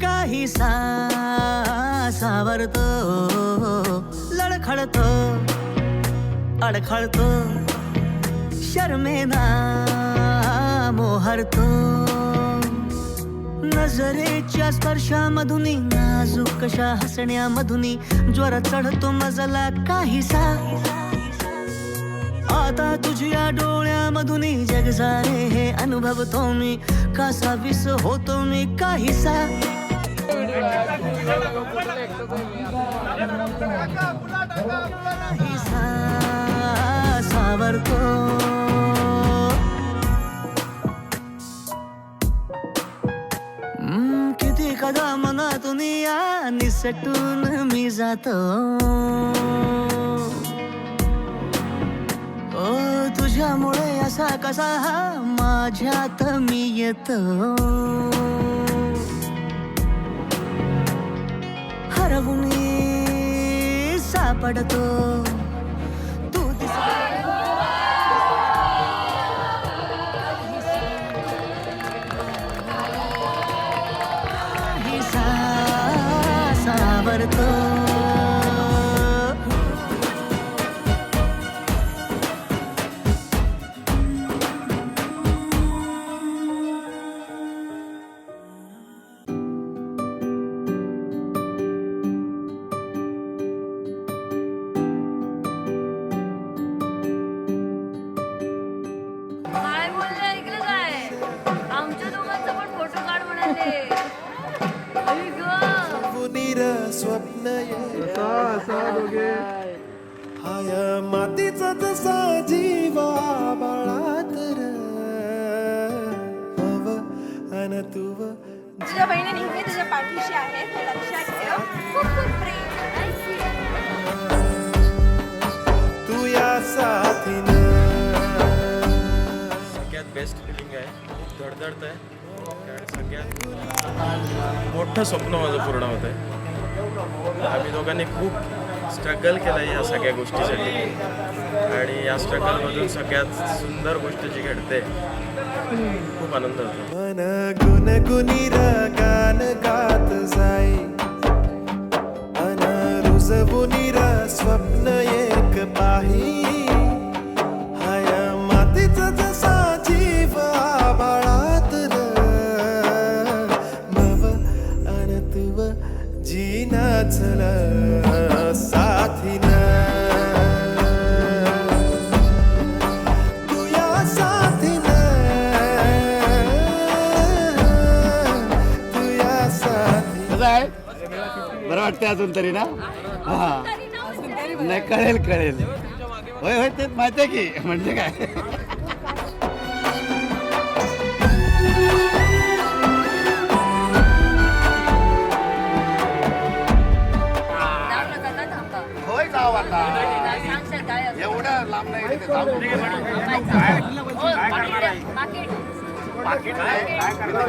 काहीसा सावरतो लडखडतो अडखळतो शर्मेना मोहरतो. नजरेच्या स्पर्शामधून नाजूक कशा हसण्यामधून ज्वर चढतो मजला काहीसा आता तुझ्या डोळ्यामधून जग सारे हे अनुभवतो मी कसा विस होतो मी काहीसा काहीसा सावरतो हम्म, किती कदा मनातून या निसटून मी जातो तुझ्यामुळे असा कसा हा? माझ्यात मी येतो. हरवून सापडतो. हाय मातीचा जसा जीवा बाळात र अव अन तुव तुझ्या बहिणी नेहमी तुझ्या पाठीशी आहे लक्षात ठेव. खूप खूप प्रेम. तू या साथीन. सगळ्यात बेस्ट फिलिंग आहे. खूप धडधडत आहे. सगळ्यात मोठं स्वप्न माझं पूर्ण होत आहे आम्ही दोघांनी खूप स्ट्रगल केलं आहे या सगळ्या गोष्टीसाठी. आणि या स्ट्रगलमधून सगळ्यात सुंदर गोष्ट जी घडते खूप आनंद होतो. मन गुण गुणीर गान गात जाई. अन रुजवुनीर स्वप्न एक पाही. हाय मातीच जसा जीव बाळात र. मव अन तुव बरं वाटतंय अजून तरी ना हा नाही कळेल कळेल होय होय ते माहिती आहे की म्हणजे काय. होय जाऊ आता काय? एवढं लांब नाही गेले ते जाऊ. हो, पाकीट नाही, काय करणार?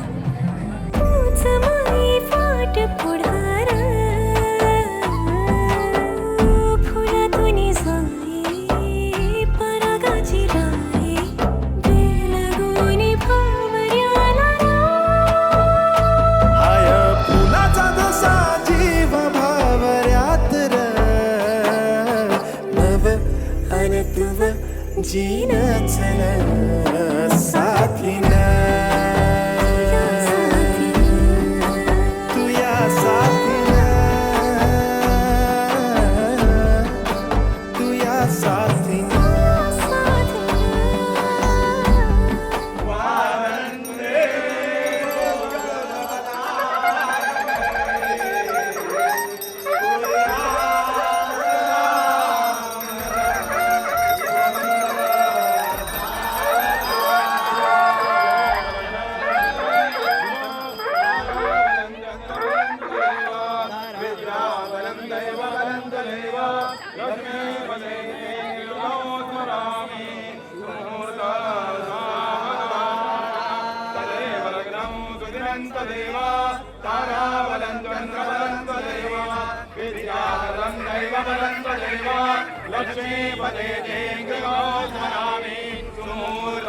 माई फाट पुढार. फुलातून जाई परागाची राई. बेलगुनी भावऱ्याला हाय फुलाचा जसा जीव भावऱ्यात र. नव अन तुव चल बलं त्वदेवा ताराबलं चन्द्रबलं त्वदेवा विद्याबलं दैव बलं त्वदेवा लक्ष्मीपदे ते गृहो स्मरामि सुमूर्